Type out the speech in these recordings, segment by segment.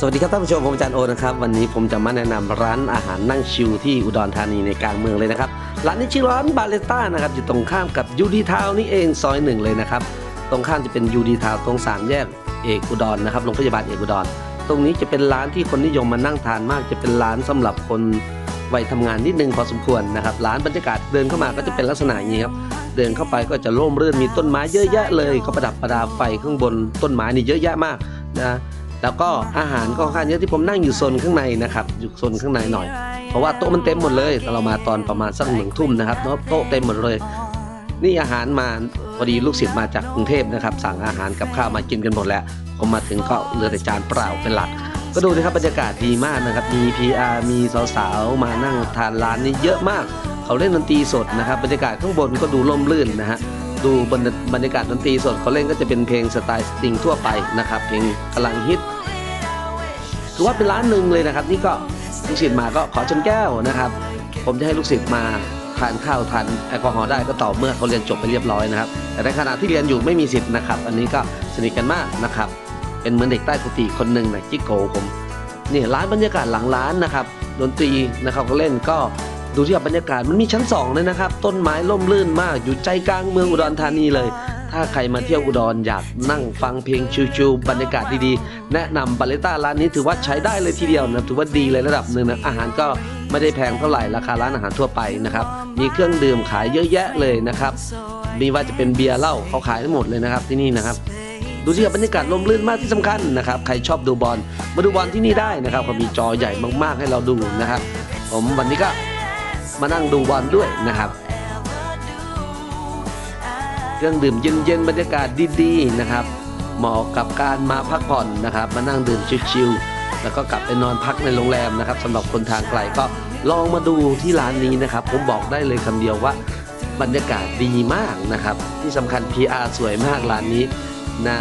สวัสดีครับท่านผู้ชมผมอาจารย์โอนะครับวันนี้ผมจะมาแนะนำร้านอาหารนั่งชิลที่อุดรธานีในกลางเมืองเลยนะครับร้านนี้ชื่อร้านบาเลต้านะครับอยู่ตรงข้ามกับยูดีทาวนี่เองซอยหนึ่งเลยนะครับตรงข้ามจะเป็นยูดีทาวตรงสามแยกเอกอุดรนะครับโรงพยาบาลเอกอุดร ตรงนี้จะเป็นร้านที่คนนิยมมานั่งทานมาก จะเป็นร้านสำหรับคนวัยทำงานนิดนึงพอสมควรนะครับร้านบรรยากาศเดินเข้ามาก็จะเป็นลักษณะอย่างนี้ครับเดินเข้าไปก็จะร่มรื่นมีต้นไม้เยอะแยะเลยเขาประดับประดาไฟข้างบนต้นไม้นี่เยอะแยะมากนะ แล้วก็อาหารก็ค่อนข้างเยอะที่ผมนั่งอยู่โซนข้างในนะครับอยู่โซนข้างในหน่อย เพราะว่าโต๊ะมันเต็มหมดเลยแต่เรามาตอนประมาณสักหนึ่งทุ่มนะครับเนาะโต๊ะเต็มหมดเลย นี่อาหารมาพอดีลูกศิษย์มาจากกรุงเทพนะครับ สั่งอาหารกับข้าวมากินกันหมดแล้วผมมาถึงก็เหลือแต่จานเปล่าเป็นหลัก ก็ดูนะครับบรรยากาศดีมากนะครับมี PR มีสาวๆมานั่งทานร้านนี้เยอะมาก เขาเล่นดนตรีสดนะครับบรรยากาศข้างบนก็ดูร่มรื่นนะฮะ ดูบรรยากาศดนตรีสดเขาเล่นก็จะเป็นเพลงสไตล์สตริงทั่วไปนะครับ เพลงกำลังฮิตถือว่าเป็นร้านหนึ่งเลยนะครับ นี่ก็ลูกศิษย์มาก็ขอชนแก้วนะครับ ผมจะให้ลูกศิษย์มาทานข้าวทานแอลกอฮอล์ได้ก็ต่อเมื่อเขาเรียนจบไปเรียบร้อยนะครับ แต่ในขณะที่เรียนอยู่ไม่มีสิทธิ์นะครับ อันนี้ก็สนิทกันมากนะครับ เป็นเหมือนเด็กใต้กุฏิคนหนึ่งนะจิกโกผมนี่ร้านบรรยากาศหลังร้านนะครับดนตรีนะครับเขาเล่นก็ ดูที่บรรยากาศมันมีชั้นสองเลยนะครับ ต้นไม้ร่มรื่นมากอยู่ใจกลางเมืองอุดรธานีเลย ถ้าใครมาเที่ยวอุดรอยากนั่งฟังเพลงชิวๆบรรยากาศดีๆ แนะนำบาเลต้าร้านนี้ถือว่าใช้ได้เลยทีเดียวนะถือว่าดีเลยระดับหนึ่งนะอาหารก็ไม่ได้แพงเท่าไหร่ราคาร้านอาหารทั่วไปนะครับมีเครื่องดื่มขายเยอะแยะเลยนะครับมีว่าจะเป็นเบียร์เหล้าเขาขายทั้งหมดเลยนะครับที่นี่นะครับดูที่บรรยากาศลมลื่นมากที่สำคัญนะครับใครชอบดูบอลมาดูบอลที่นี่ได้นะครับเขามีจอใหญ่มากๆให้เราดูนะครับ ผมวันนี้ก็ มานั่งดูบอลด้วยนะครับ เครื่องดื่มเย็นๆบรรยากาศดีๆนะครับ เหมาะกับการมาพักผ่อนนะครับ มานั่งดื่มชิลๆแล้วก็กลับไปนอนพักในโรงแรมนะครับสำหรับคนทางไกลก็ลองมาดูที่ร้านนี้นะครับ ผมบอกได้เลยคำเดียวว่าบรรยากาศดีมากนะครับ ที่สำคัญ PR สวยมากร้านนี้นะ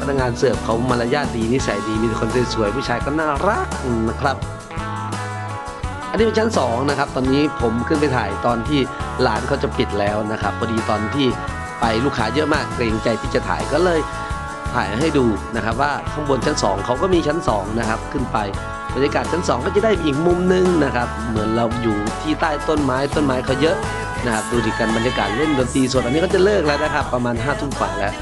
พนักงานเสิร์ฟเขามารยาทดีนิสัยดีมีคนสวยๆผู้ชายก็น่ารักนะครับ อันนี้เป็นชั้น 2 นะครับ ตอนนี้ผมขึ้นไปถ่ายตอนที่ร้านเขาจะปิดแล้วนะครับพอดีตอนที่ไปลูกค้าเยอะมากเกรงใจที่จะถ่ายก็เลยถ่ายให้ดูนะครับว่าข้างบนชั้น 2 เขาก็มีชั้น 2 นะครับ ขึ้นไปบรรยากาศชั้น 2 ก็จะได้อีกมุมนึงนะครับ เหมือนเราอยู่ที่ใต้ต้นไม้ต้นไม้เขาเยอะนะครับดูดิกันบรรยากาศเล่นดนตรีสดอันนี้ก็จะเลิกแล้วนะครับ ประมาณ5้าทุ่มกว่าแล้ว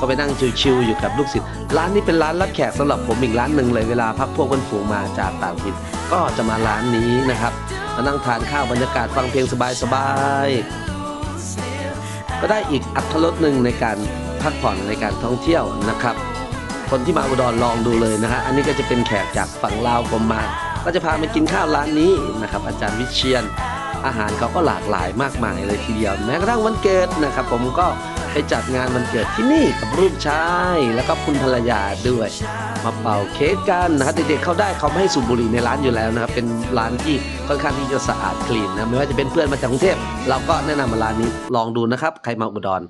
ก็ไปนั่งชิวๆอยู่กับลูกศิษย์ร้านนี้เป็นร้านรับแขกสำหรับผมอีกร้านหนึ่งเลยเวลาพักพวกเพื่อนฝูงมาจากต่างถิ่นก็จะมาร้านนี้นะครับมานั่งทานข้าวบรรยากาศฟังเพลงสบายๆก็ได้อีกอัตรสหนึ่งในการพักผ่อนในการท่องเที่ยวนะครับ คนที่มาอุดรลองดูเลยนะฮะอันนี้ก็จะเป็นแขกจากฝั่งลาวผมมาก็จะพามากินข้าวร้านนี้นะครับอาจารย์วิเชียนอาหารเขาก็หลากหลายมากมายเลยทีเดียว แม้กระทั่งวันเกิดนะครับ ผมก็ ไปจัดงานวันเกิดที่นี่กับลูกชายแล้วก็คุณภรรยาด้วย มาเป่าเค้กกันนะครับเด็กๆเข้าได้เขาไม่ให้สูบบุหรี่ในร้านอยู่แล้วนะครับเป็นร้านที่ค่อนข้างที่จะสะอาดคลีนนะไม่ว่าจะเป็นเพื่อนมาจากกรุงเทพเราก็แนะนำมาร้านนี้ลองดูนะครับ ใครมาอุดร